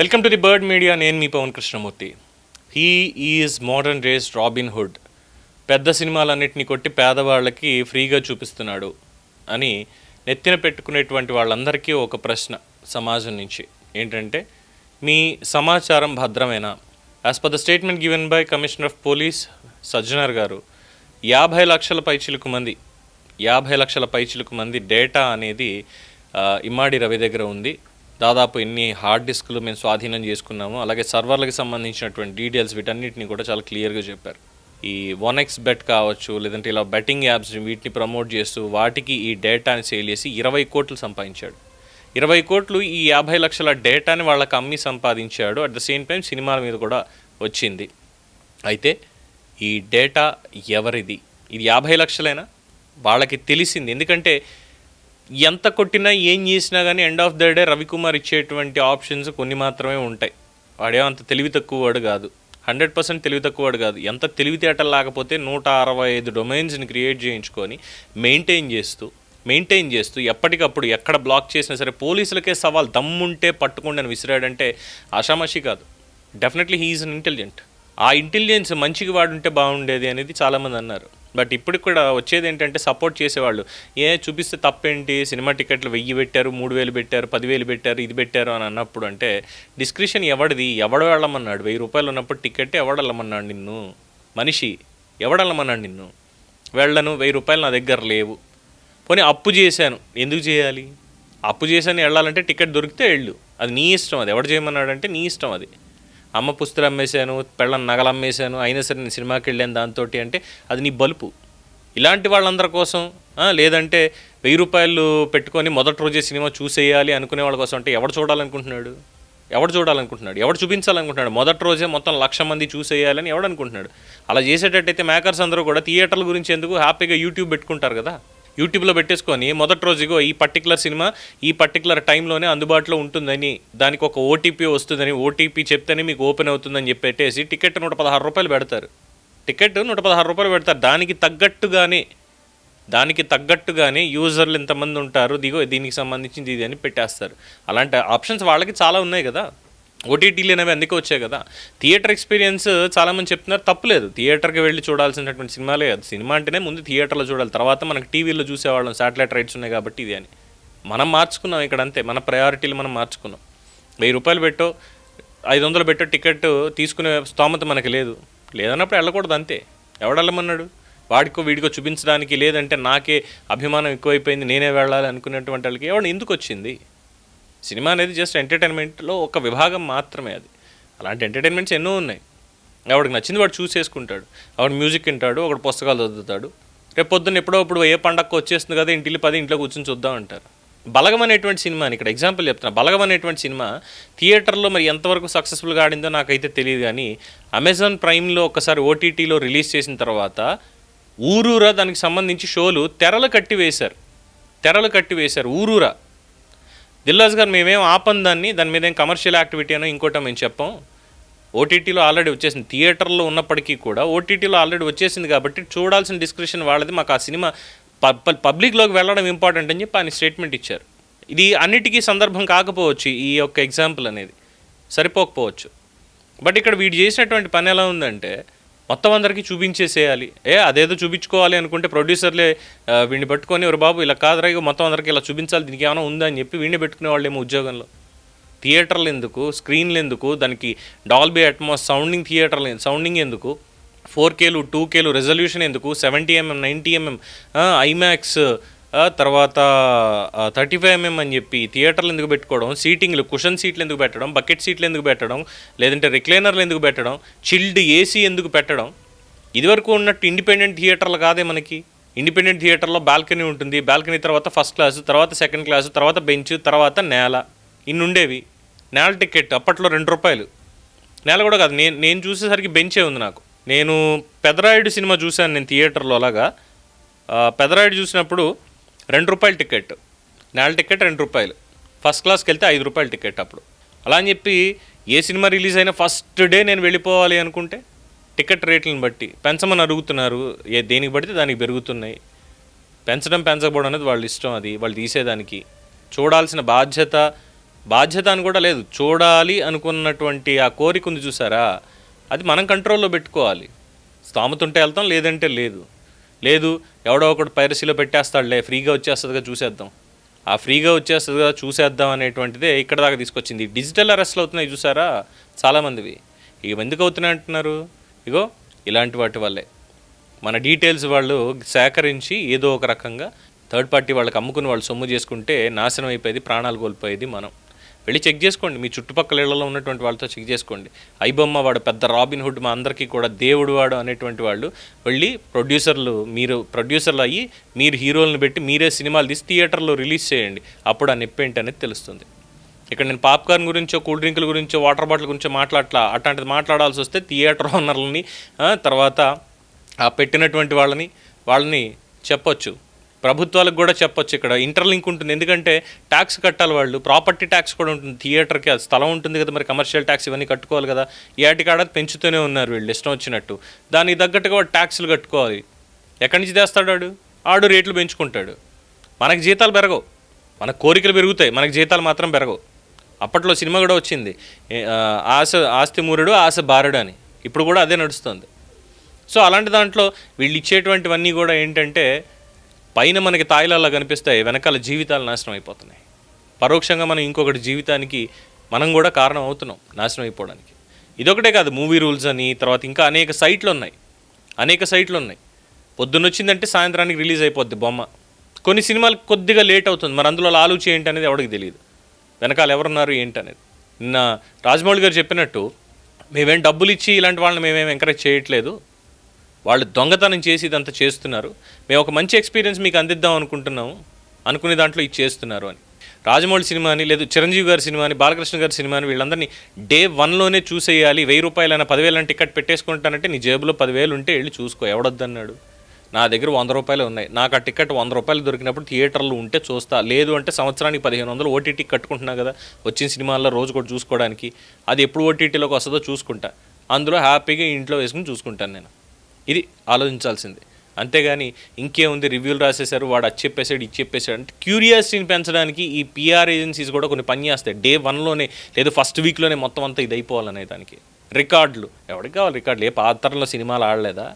Welcome to the bird media. నేను మీ Pawan Krishnamurthy. He is modern race Robin Hood. పెద్ద సినిమాలన్నింటినీ కొట్టి పేదవాళ్ళకి ఫ్రీగా చూపిస్తున్నాడు అని నెత్తిన పెట్టుకునేటువంటి వాళ్ళందరికీ ఒక ప్రశ్న సమాజం నుంచి. ఏంటంటే మీ సమాచారం భద్రమేనా? As per the statement given by commissioner of police Sajjanar garu యాభై లక్షల పైచిలకు మంది యాభై లక్షల పైచిలకు మంది డేటా అనేది ఇమ్మాడి రవి దగ్గర ఉంది. దాదాపు ఎన్ని హార్డ్ డిస్క్లు మేము స్వాధీనం చేసుకున్నాము అలాగే సర్వర్లకు సంబంధించినటువంటి డీటెయిల్స్ వీటన్నిటిని కూడా చాలా క్లియర్గా చెప్పారు. ఈ వన్ ఎక్స్ బెట్ కావచ్చు లేదంటే ఇలా బెట్టింగ్ యాప్స్ వీటిని ప్రమోట్ చేస్తూ వాటికి ఈ డేటాని సేల్ చేసి ఇరవై కోట్లు సంపాదించాడు. ఇరవై కోట్లు ఈ యాభై లక్షల డేటాని వాళ్ళకి అమ్మి సంపాదించాడు. అట్ ద సేమ్ టైం సినిమాల మీద కూడా వచ్చింది. అయితే ఈ డేటా ఎవరిది? ఇది యాభై లక్షలైనా? వాళ్ళకి తెలిసింది. ఎందుకంటే ఎంత కొట్టినా ఏం చేసినా కానీ end of the day Ravikumar ఇచ్చేటువంటి ఆప్షన్స్ కొన్ని మాత్రమే ఉంటాయి. వాడే అంత తెలివి తక్కువ వాడు కాదు. హండ్రెడ్ పర్సెంట్ తెలివి తక్కువ వాడు కాదు. ఎంత తెలివితేటలు లేకపోతే నూట అరవై ఐదు డొమైన్స్ని క్రియేట్ చేయించుకొని మెయింటైన్ చేస్తూ మెయింటైన్ చేస్తూ ఎప్పటికప్పుడు ఎక్కడ బ్లాక్ చేసినా సరే పోలీసులకే సవాల్ దమ్ముంటే పట్టుకోండి అని విసిరాడంటే ఆషామాషి కాదు. Definitely he is an intelligent ఆ ఇంటెలిజెన్స్ మంచిగా వాడుంటే బాగుండేది అనేది చాలామంది అన్నారు. బట్ ఇప్పుడు కూడా వచ్చేది ఏంటంటే సపోర్ట్ చేసేవాళ్ళు. ఏ చూపిస్తే తప్పేంటి? సినిమా టికెట్లు వెయ్యి పెట్టారు మూడు వేలు పెట్టారు పదివేలు పెట్టారు ఇది పెట్టారు అని అన్నప్పుడు అంటే డిస్క్రిప్షన్ ఎవడిది? ఎవడు వెళ్ళమన్నాడు? వెయ్యి రూపాయలు ఉన్నప్పుడు టికెట్ ఎవడు వెళ్ళమన్నాడు నిన్ను? మనిషి ఎవడు వెళ్ళమన్నాడు నిన్ను? వెళ్ళను వెయ్యి రూపాయలు నా దగ్గర లేవు. పోనీ అప్పు చేశాను. ఎందుకు చేయాలి? అప్పు చేశాను వెళ్ళాలంటే టికెట్ దొరికితే వెళ్ళు. అది నీ ఇష్టం అది. ఎవడు చేయమన్నాడంటే నీ ఇష్టం అది. అమ్మ పుస్తకం అమ్మేశాను పెళ్ళం నగలు అమ్మేశాను అయినా సరే నేను సినిమాకి వెళ్ళాను దాంతో అంటే అది నీ బలుపు. ఇలాంటి వాళ్ళందరి కోసం లేదంటే వెయ్యి రూపాయలు పెట్టుకొని మొదటి రోజే సినిమా చూసేయాలి అనుకునే వాళ్ళ కోసం అంటే ఎవడు చూడాలనుకుంటున్నాడు? ఎవడు చూడాలనుకుంటున్నాడు? ఎవడు చూపించాలనుకుంటున్నాడు? మొదటి రోజే మొత్తం లక్ష మంది చూసేయాలని ఎవడు అనుకుంటున్నాడు అలా చేసేటట్టయితే మేకర్స్ అందరూ కూడా థియేటర్ల గురించి ఎందుకు హ్యాపీగా యూట్యూబ్ పెట్టుకుంటారు కదా? యూట్యూబ్లో పెట్టేసుకొని మొదటి రోజు ఇగో ఈ పర్టికులర్ సినిమా ఈ పర్టికులర్ టైంలోనే అందుబాటులో ఉంటుందని దానికి ఒక ఓటీపీ వస్తుందని ఓటీపీ చెప్తేనే మీకు ఓపెన్ అవుతుందని చెప్పి పెట్టేసి టికెట్ నూట పదహారు రూపాయలు పెడతారు. టికెట్ నూట పదహారు రూపాయలు పెడతారు. దానికి తగ్గట్టుగానే దానికి తగ్గట్టుగానే యూజర్లు ఎంతమంది ఉంటారు? దిగో దీనికి సంబంధించింది ఇది అని పెట్టేస్తారు. అలాంటి ఆప్షన్స్ వాళ్ళకి చాలా ఉన్నాయి కదా. ఓటీటీలు అనేవి అందుకే వచ్చాయి కదా. థియేటర్ ఎక్స్పీరియన్స్ చాలామంది చెప్తున్నారు తప్పలేదు. థియేటర్కి వెళ్ళి చూడాల్సినటువంటి సినిమాలే అది. సినిమా అంటేనే ముందు థియేటర్లో చూడాలి తర్వాత మనకి టీవీలో చూసేవాళ్ళం శాటిలైట్ రైట్స్ ఉన్నాయి కాబట్టి ఇది అని. మనం మార్చుకున్నాం ఇక్కడ అంతే మన ప్రయారిటీలు మనం మార్చుకున్నాం. వెయ్యి రూపాయలు పెట్టో ఐదు వందలు పెట్టో టికెట్ తీసుకునే స్తోమత మనకి లేదు. లేదన్నప్పుడు వెళ్ళకూడదు అంతే. ఎవడు వెళ్ళమన్నాడు వాడికో వీడికో చూపించడానికి లేదంటే నాకే అభిమానం ఎక్కువైపోయింది నేనే వెళ్ళాలి అనుకునేటువంటి వాళ్ళకి ఎవడు ఎందుకు వచ్చింది? సినిమా అనేది జస్ట్ ఎంటర్టైన్మెంట్లో ఒక విభాగం మాత్రమే అది. అలాంటి ఎంటర్టైన్మెంట్స్ ఎన్నో ఉన్నాయి. ఆవిడకి నచ్చింది వాడు చూస్ చేసుకుంటాడు. మ్యూజిక్ వింటాడు ఒకడు పుస్తకాలు చదువుతాడు. రేపు పొద్దున్న ఎప్పుడో ఇప్పుడు ఏ పండగ వచ్చేస్తుంది కదా ఇంటిల్లి పది ఇంట్లో కూర్చొని చూద్దాం అంటారు. బలగం అనేటువంటి సినిమా ఇక్కడ ఎగ్జాంపుల్ చెప్తున్నా. బలగం అనేటువంటి సినిమా థియేటర్లో మరి ఎంతవరకు సక్సెస్ఫుల్గా ఆడిందో నాకైతే తెలియదు కానీ అమెజాన్ ప్రైమ్లో ఒకసారి ఓటీటీలో రిలీజ్ చేసిన తర్వాత ఊరూరా దానికి సంబంధించి షోలు తెరలు కట్టి వేశారు తెరలు కట్టి వేశారు ఊరూరా. దిల్లాజ్ గారు మేమేం ఆపం దాన్ని దాని మీద ఏం కమర్షియల్ యాక్టివిటీ అనో ఇంకోటో మేము చెప్పాం. ఓటీటీలో ఆల్రెడీ వచ్చేసింది. థియేటర్లో ఉన్నప్పటికీ కూడా ఓటీటీలో ఆల్రెడీ వచ్చేసింది కాబట్టి చూడాల్సిన డిస్క్రిప్షన్ వాళ్ళది. మాకు ఆ సినిమా పబ్ పబ్లిక్లోకి వెళ్ళడం ఇంపార్టెంట్ అని చెప్పి ఆయన స్టేట్మెంట్ ఇచ్చారు. ఇది అన్నిటికీ సందర్భం కాకపోవచ్చు ఈ యొక్క ఎగ్జాంపుల్ అనేది. సరిపోకపోవచ్చు. బట్ ఇక్కడ వీడు చేసినటువంటి పని ఎలా ఉందంటే మొత్తం అందరికీ చూపించేసేయాలి. ఏ అదేదో చూపించుకోవాలి అనుకుంటే ప్రొడ్యూసర్లే వీడిని పట్టుకొని ఎవరు బాబు ఇలా కాదురా ఇగో మొత్తం అందరికీ ఇలా చూపించాలి దీనికి ఏమైనా ఉందా? అని చెప్పి వీడిని పెట్టుకునే వాళ్ళేమో ఉద్యోగంలో. థియేటర్లు ఎందుకు? స్క్రీన్లు ఎందుకు? దానికి డాల్బీ అట్మాస్ సౌండింగ్ థియేటర్లు సౌండింగ్ ఎందుకు? ఫోర్ కేలు టూ కేలు రెజల్యూషన్ ఎందుకు? Seventy MM ninety MM IMAX తర్వాత థర్టీ ఫైవ్ ఎంఎం అని చెప్పి థియేటర్లు ఎందుకు పెట్టుకోవడం సీటింగ్లు కుషన్ సీట్లు ఎందుకు పెట్టడం బకెట్ సీట్లు ఎందుకు పెట్టడం లేదంటే రిక్లైనర్లు ఎందుకు పెట్టడం చిల్డ్ ఏసీ ఎందుకు పెట్టడం ఇదివరకు ఉన్నట్టు ఇండిపెండెంట్ థియేటర్లు కాదే మనకి. ఇండిపెండెంట్ థియేటర్లో బాల్కనీ ఉంటుంది. బాల్కనీ తర్వాత ఫస్ట్ క్లాసు తర్వాత సెకండ్ క్లాసు తర్వాత బెంచ్ తర్వాత నేల. ఇన్ని ఉండేవి. నేల టికెట్ అప్పట్లో రెండు రూపాయలు. నేల కూడా కాదు. నేను నేను చూసేసరికి బెంచే ఉంది నాకు. నేను పెదరాయుడు సినిమా చూశాను నేను థియేటర్లో అలాగా. పెదరాయుడు చూసినప్పుడు రెండు రూపాయల టికెట్. నేల టికెట్ రెండు రూపాయలు. ఫస్ట్ క్లాస్కి వెళ్తే ఐదు రూపాయల టికెట్ అప్పుడు. అలా అని చెప్పి ఏ సినిమా రిలీజ్ అయినా ఫస్ట్ డే నేను వెళ్ళిపోవాలి అనుకుంటే టికెట్ రేట్లను బట్టి. పెంచమని అడుగుతున్నారు. ఏ దేనికి పడితే దానికి పెరుగుతున్నాయి. పెంచడం పెంచకపోవడం అనేది వాళ్ళ ఇష్టం అది. వాళ్ళు తీసేదానికి. చూడాల్సిన బాధ్యత బాధ్యత అని కూడా లేదు. చూడాలి అనుకున్నటువంటి ఆ కోరిక ఉంది చూసారా? అది మనం కంట్రోల్లో పెట్టుకోవాలి. స్థామత ఉంటే వెళ్తాం లేదంటే లేదు. లేదు ఎవడో ఒకడు పైరసీలో పెట్టేస్తాడులే ఫ్రీగా వచ్చేస్తుందిగా చూసేద్దాం. ఆ ఫ్రీగా వచ్చేస్తుందిగా చూసేద్దాం అనేటువంటిదే ఇక్కడ దాకా తీసుకొచ్చింది. డిజిటల్ అరెస్ట్లు అవుతున్నాయి చూసారా? చాలామందివి. ఇక ఎందుకు అవుతున్నాయి అంటున్నారు? ఇగో ఇలాంటి వాటి వల్లే. మన డీటెయిల్స్ వాళ్ళు సేకరించి ఏదో ఒక రకంగా థర్డ్ పార్టీ వాళ్ళకి అమ్ముకుని వాళ్ళు సొమ్ము చేసుకుంటే నాశనం అయిపోయేది ప్రాణాలు కోల్పోయేది మనం. వెళ్ళి చెక్ చేసుకోండి. మీ చుట్టుపక్కల ఇళ్ళలో ఉన్నటువంటి వాళ్ళతో చెక్ చేసుకోండి. ఐబొమ్మ వాడు పెద్ద రాబిన్ హుడ్ మా అందరికీ కూడా దేవుడు వాడు అనేటువంటి వాళ్ళు వెళ్ళి ప్రొడ్యూసర్లు మీరు ప్రొడ్యూసర్లు అయ్యి మీరు హీరోలను పెట్టి మీరే సినిమాలు తీసి థియేటర్లో రిలీజ్ చేయండి. అప్పుడు ఆ నొప్పి ఏంటనేది అనేది తెలుస్తుంది. ఇక్కడ నేను పాప్కార్న్ గురించో కూల్ డ్రింకుల గురించో వాటర్ బాటిల్ గురించో మాట్లాడట్లా. అట్లాంటిది మాట్లాడాల్సి వస్తే థియేటర్ ఓనర్లని తర్వాత ఆ పెట్టినటువంటి వాళ్ళని వాళ్ళని చెప్పొచ్చు. ప్రభుత్వాలకు కూడా చెప్పొచ్చు ఇక్కడ. ఇంటర్లింక్ ఉంటుంది. ఎందుకంటే ట్యాక్స్ కట్టాలి వాళ్ళు. ప్రాపర్టీ ట్యాక్స్ కూడా ఉంటుంది. థియేటర్కి అది స్థలం ఉంటుంది కదా మరి కమర్షియల్ ట్యాక్స్ ఇవన్నీ కట్టుకోవాలి కదా. ఏటికాడ పెంచుతూనే ఉన్నారు వీళ్ళు ఇష్టం వచ్చినట్టు. దానికి తగ్గట్టుగా ట్యాక్స్లు కట్టుకోవాలి. ఎక్కడి నుంచి తెస్తాడు వాడు? ఆడు రేట్లు పెంచుకుంటాడు. మనకు జీతాలు పెరగవు. మన కోరికలు పెరుగుతాయి. మనకు జీతాలు మాత్రం పెరగవు. అప్పట్లో సినిమా కూడా వచ్చింది. ఆశ ఆస్తి మూరుడు ఆశ బారుడు అని. ఇప్పుడు కూడా అదే నడుస్తుంది. సో అలాంటి దాంట్లో వీళ్ళు ఇచ్చేటువంటివన్నీ కూడా ఏంటంటే పైన మనకి తాయిలాల్లో కనిపిస్తాయి వెనకాల జీవితాలు నాశనం అయిపోతున్నాయి. పరోక్షంగా మనం ఇంకొకటి జీవితానికి మనం కూడా కారణం అవుతున్నాం నాశనం అయిపోవడానికి. ఇదొకటే కాదు మూవీ రూల్స్ అని తర్వాత ఇంకా అనేక సైట్లు ఉన్నాయి అనేక సైట్లు ఉన్నాయి పొద్దున్నొచ్చిందంటే సాయంత్రానికి రిలీజ్ అయిపోద్ది బొమ్మ. కొన్ని సినిమాలు కొద్దిగా లేట్ అవుతుంది మరి అందులో ఆలోచన ఏంటి అనేది ఎవరికి తెలియదు వెనకాల ఎవరున్నారు ఏంటి అనేది నిన్న రాజమౌళి గారు చెప్పినట్టు మేమేం డబ్బులు ఇచ్చి ఇలాంటి వాళ్ళని మేమేం ఎంకరేజ్ చేయట్లేదు. వాళ్ళు దొంగతనం చేసి ఇదంతా చేస్తున్నారు. మేము ఒక మంచి ఎక్స్పీరియన్స్ మీకు అందిద్దాం అనుకుంటున్నాము. అనుకునే దాంట్లో ఇది చేస్తున్నారు అని. రాజమౌళి సినిమాని లేదు చిరంజీవి గారి సినిమాని బాలకృష్ణ గారి సినిమాని వీళ్ళందరినీ డే వన్లోనే చూసేయాలి. వెయ్యి రూపాయలైనా పదివేలైన టికెట్ పెట్టేసుకుంటానంటే నీ జేబులో పదివేలు ఉంటే వెళ్ళి చూసుకో. ఎవడొద్దన్నాడు? నా దగ్గర వంద రూపాయలు ఉన్నాయి. నాకు ఆ టికెట్ వంద రూపాయలు దొరికినప్పుడు థియేటర్లు ఉంటే చూస్తా. లేదు అంటే సంవత్సరానికి పదిహేను వందలు ఓటీటీ కట్టుకుంటున్నా కదా వచ్చిన సినిమాల్లో రోజు కూడా చూసుకోవడానికి. అది ఎప్పుడు ఓటీటీలోకి వస్తుందో చూసుకుంటా. అందులో హ్యాపీగా ఇంట్లో వేసుకుని చూసుకుంటాను నేను. ఇది ఆలోచించాల్సింది. అంతేగాని ఇంకేముంది రివ్యూలు రాసేశారు వాడు అది చెప్పేశాడు ఇది చెప్పేశాడు అంటే క్యూరియాసిటీని పెంచడానికి ఈ పిఆర్ ఏజెన్సీస్ కూడా కొన్ని పని చేస్తాయి. డే వన్లోనే లేదు ఫస్ట్ వీక్లోనే మొత్తం అంతా ఇది అయిపోవాలనే దానికి రికార్డులు. ఎవరికి కావాలి రికార్డులు? ఏ పాత్రలో సినిమాలు ఆడలేదా?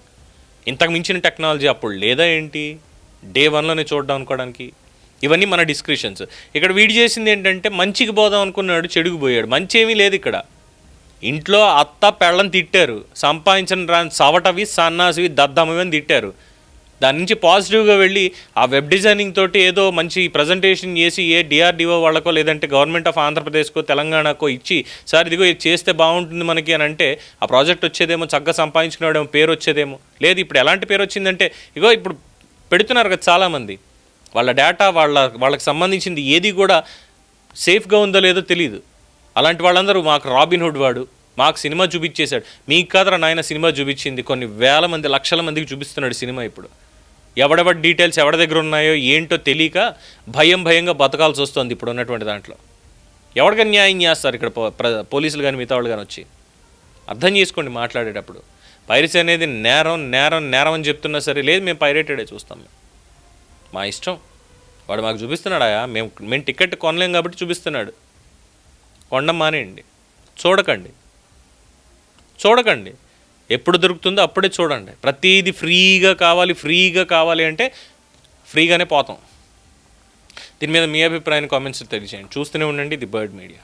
ఇంతకు మించిన టెక్నాలజీ అప్పుడు లేదా ఏంటి? డే వన్లోనే చూడడం అనుకోవడానికి. ఇవన్నీ మన డిస్క్రిప్షన్స్. ఇక్కడ వీడి చేసింది ఏంటంటే మంచికి పోదాం అనుకున్నాడు చెడుకు పోయాడు. మంచి ఏమీ లేదు ఇక్కడ. ఇంట్లో అత్త పెళ్ళని తిట్టారు. సంపాదించిన రాని సవటవి సన్నాసివి దద్దమ్మవి అని తిట్టారు. దాని నుంచి పాజిటివ్గా వెళ్ళి ఆ వెబ్ డిజైనింగ్ తోటి ఏదో మంచి ప్రజెంటేషన్ చేసి ఏ డిఆర్డిఓ వాళ్ళకో లేదంటే గవర్నమెంట్ ఆఫ్ ఆంధ్రప్రదేశ్కో తెలంగాణకో ఇచ్చి సార్ ఇదిగో ఇది చేస్తే బాగుంటుంది మనకి అని అంటే ఆ ప్రాజెక్ట్ వచ్చేదేమో చక్కగా సంపాదించుకునేవాడేమో పేరు వచ్చేదేమో. లేదు ఇప్పుడు ఎలాంటి పేరు వచ్చిందంటే ఇగో ఇప్పుడు పెడుతున్నారు కదా చాలామంది. వాళ్ళ డేటా వాళ్ళ వాళ్ళకి సంబంధించింది ఏది కూడా సేఫ్గా ఉందో లేదో తెలియదు అలాంటి వాళ్ళందరూ మాకు రాబిన్ హుడ్ వాడు మాకు సినిమా చూపించేశాడు. మీకు కాదరా నాయన సినిమా చూపించింది. కొన్ని వేల మంది లక్షల మందికి చూపిస్తున్నాడు సినిమా ఇప్పుడు. ఎవడెవడి డీటెయిల్స్ ఎవరి దగ్గర ఉన్నాయో ఏంటో తెలియక భయం భయంగా బతకాల్సి వస్తుంది ఇప్పుడు ఉన్నటువంటి దాంట్లో. ఎవరికైనా న్యాయం చేస్తారు ఇక్కడ ప్ర- పోలీసులు కానీ మిగతా వాళ్ళు కానీ వచ్చి. అర్థం చేసుకోండి మాట్లాడేటప్పుడు. పైరసీ అనేది నేరం నేరం నేరం అని చెప్తున్నా సరే లేదు మేము పైరేటెడే చూస్తాం మేము. మా ఇష్టం. వాడు మాకు చూపిస్తున్నాడా? మేము మేము టికెట్ కొనలేం కాబట్టి చూపిస్తున్నాడు. కొండ మానేయండి. చూడకండి. చూడకండి. ఎప్పుడు దొరుకుతుందో అప్పుడే చూడండి. ప్రతిదీ ఫ్రీగా కావాలి ఫ్రీగా కావాలి అంటే ఫ్రీగానే పోతాం. దీని మీద మీ అభిప్రాయాన్ని కామెంట్స్ తెలియజేయండి. చూస్తూనే ఉండండి ది బర్డ్ మీడియా.